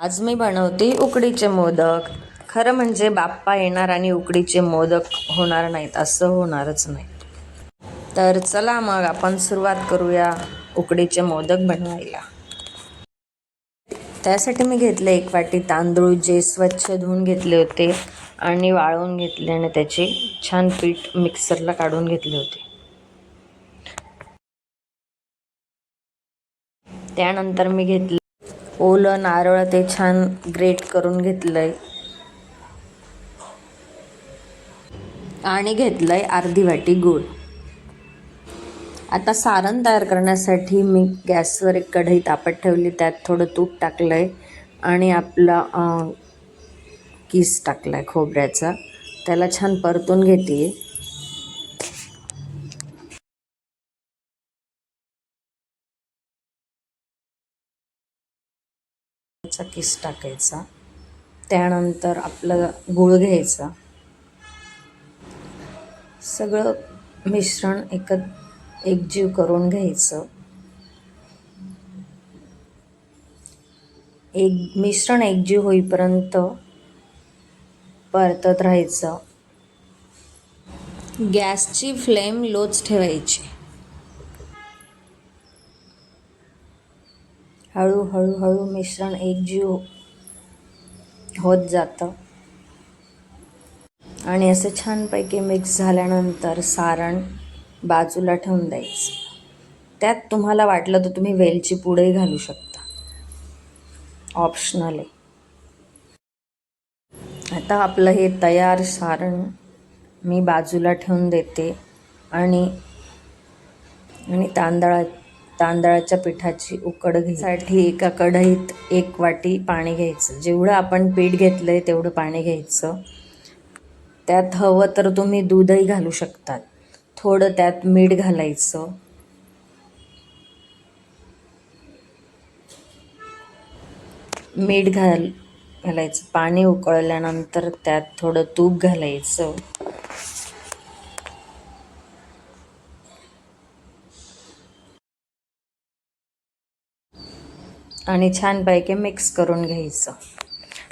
आज मी बनवते उकडीचे मोदक. खरं म्हणजे बाप्पा येणार आणि उकडीचे मोदक होणार नाहीत असं होणारच नाही. तर चला मग आपण सुरुवात करूया उकडीचे मोदक बनवायला. त्यासाठी मी घेतले एक वाटी तांदूळ जे स्वच्छ धुवून घेतले होते आणि वाळवून घेतले आणि त्याचे छान पीठ मिक्सरला काढून घेतले होते. त्यानंतर मी घेतले ओलं नारळ ते छान ग्रेट करून घेतलं आहे आणि घेतलं आहे अर्धी वाटी गूळ. आता सारण तयार करण्यासाठी मी गॅसवर एक कढई तापत ठेवली त्यात थोडं तूप टाकलं आहे आणि आपला किस टाकला आहे खोबऱ्याचा. त्याला छान परतून घेते. चा किस टाकायचा? त्यानंतर आपलं गूळ घ्यायचा. सगळं मिश्रण एकत एकजीव करून घ्यायचं. एक मिश्रण एकजीव होईपर्यंत परतत राहायचं. गॅसची फ्लेम लोच ठेवायची. हळूहळू हळू मिश्रण एकजीव होत जातं. आणि असं छानपैकी मिक्स झाल्यानंतर सारण बाजूला ठेवून द्यायचं. त्यात तुम्हाला वाटलं तर तुम्ही वेलची पुढेही घालू शकता. ऑप्शनल आहे. आता आपलं हे तयार सारण मी बाजूला ठेवून देते. आणि आणि तांदळा तांदळाच्या पिठाची उकड घेण्यासाठी एका कढईत एक वाटी पाणी घ्यायचं. जेवढं आपण पीठ घेतलं आहे तेवढं पाणी घ्यायचं. त्यात हवं तर तुम्ही दूधही घालू शकतात. थोडं त्यात मीठ घालायचं. मीठ घाल घालायचं. पाणी उकळल्यानंतर त्यात थोडं तूप घालायचं. आणि छानपैकी मिक्स करून घ्यायचं.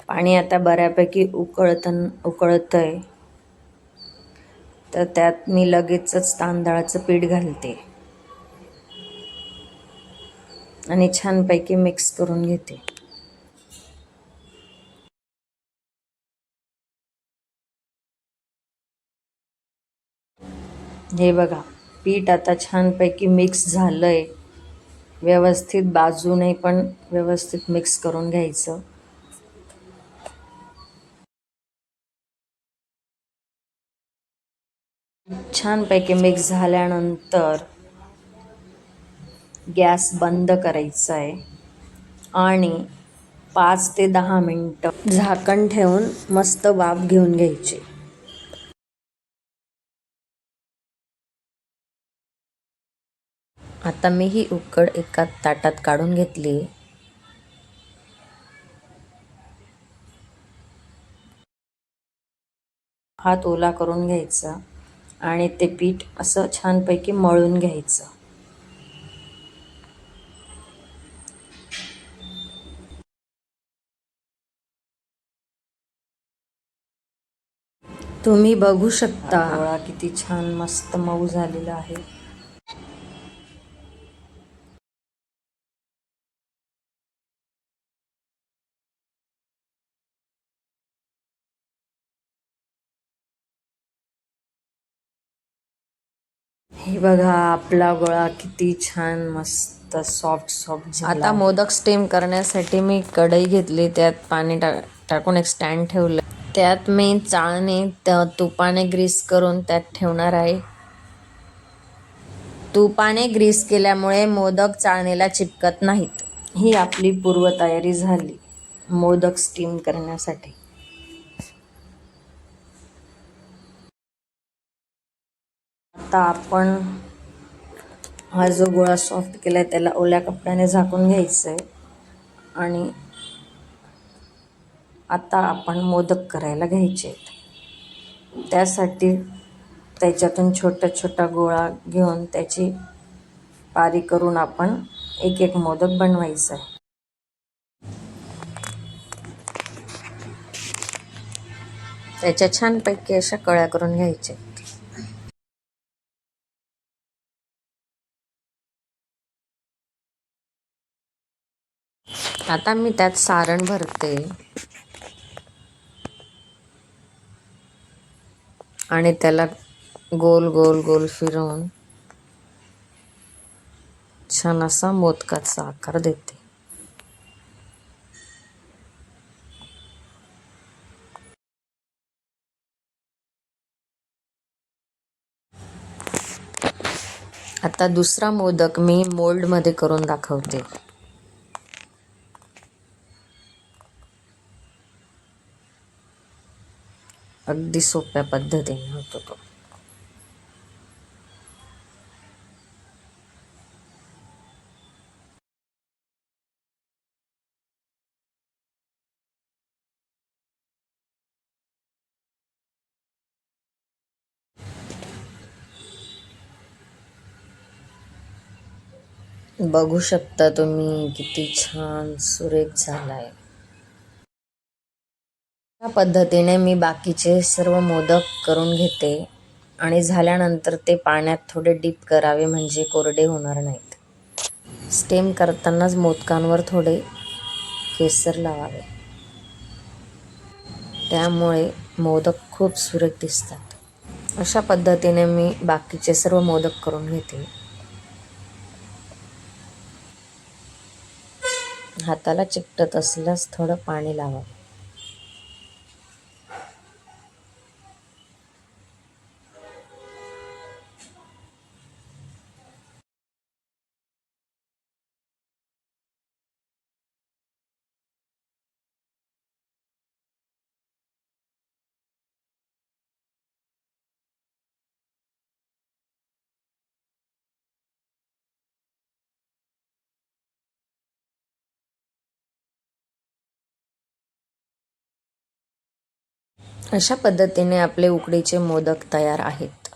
पाणी आता बऱ्यापैकी उकळतं उकळतं आहे तर त्यात मी लगेचच तांदळाचं पीठ घालते. आणि छानपैकी मिक्स करून घेते. हे बघा पीठ आता छानपैकी मिक्स झालं आहे व्यवस्थित बाजूने पण व्यवस्थित मिक्स करून घ्यायचं. छानपैकी मिक्स झाल्यानंतर गॅस बंद करायचा आहे आणि पाच ते दहा मिनटं झाकण ठेवून मस्त वाफ घेऊन घ्यायची. आता मी ही उकड एका ताटात काढून घेतली. हात ओला करून घ्यायचा आणि ते पीठ असं छानपैकी मळून घ्यायचं. तुम्ही बघू शकता. गोळा किती छान मस्त मऊ झालेला आहे. हे बघा आपला गोळा किती छान मस्त सॉफ्ट सॉफ्ट आता मोदक स्टीम करण्यासाठी मी कढई घेतली त्यात पाणी टा टाकून एक स्टँड ठेवलं. त्यात मी चाळणी तुपाने ग्रीस करून त्यात ठेवणार आहे. तुपाने ग्रीस केल्यामुळे मोदक चाळणीला चिपकत नाहीत. ही आपली पूर्वतयारी झाली मोदक स्टीम करण्यासाठी. आता आपण हा जो गोळा सॉफ्ट केला आहे त्याला ओल्या कपड्याने झाकून घ्यायचं आहे आणि आता आपण मोदक करायला घ्यायचे. आहेत त्यासाठी त्याच्यातून छोटा छोटा गोळा घेऊन त्याची पारी करून आपण एक एक मोदक बनवायचं आहे त्याच्या छानपैकी अशा कळ्या करून घ्यायच्या आता मी त्यात सारण भरते. आणि त्याला गोल गोल गोल फिरवून छान असा मोदकाचा आकार देते. आता दुसरा मोदक मी मोल्डमध्ये करून दाखवते. अगदी सोप्या पद्धतीने होतो तो. बघू शकता तुम्ही किती छान सुरेख झालाय. या पद्धतीने मी बाकीचे सर्व मोदक करून घेते आणि झाल्यानंतर ते पाण्यात थोडे डीप करावे म्हणजे कोरडे होणार नाहीत. स्टेम करतानाच मोदकांवर थोडे केसर लावावे. त्यामुळे मोदक खूप सुरेख दिसतात. अशा पद्धतीने मी बाकीचे सर्व मोदक करून घेते. हाताला चिकटत असल्यास थोडं पाणी लावावं. अशा पद्धतीने आपले उकडीचे मोदक तयार आहेत.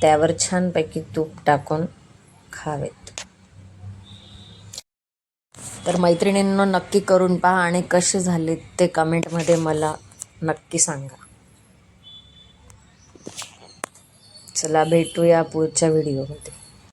त्यावर छानपैकी तूप टाकून खावेत. तर मैत्रिणींना नक्की करून पहा आणि कसे झाले ते कमेंटमध्ये मला नक्की सांगा. चला भेटूया पुढच्या व्हिडिओमध्ये.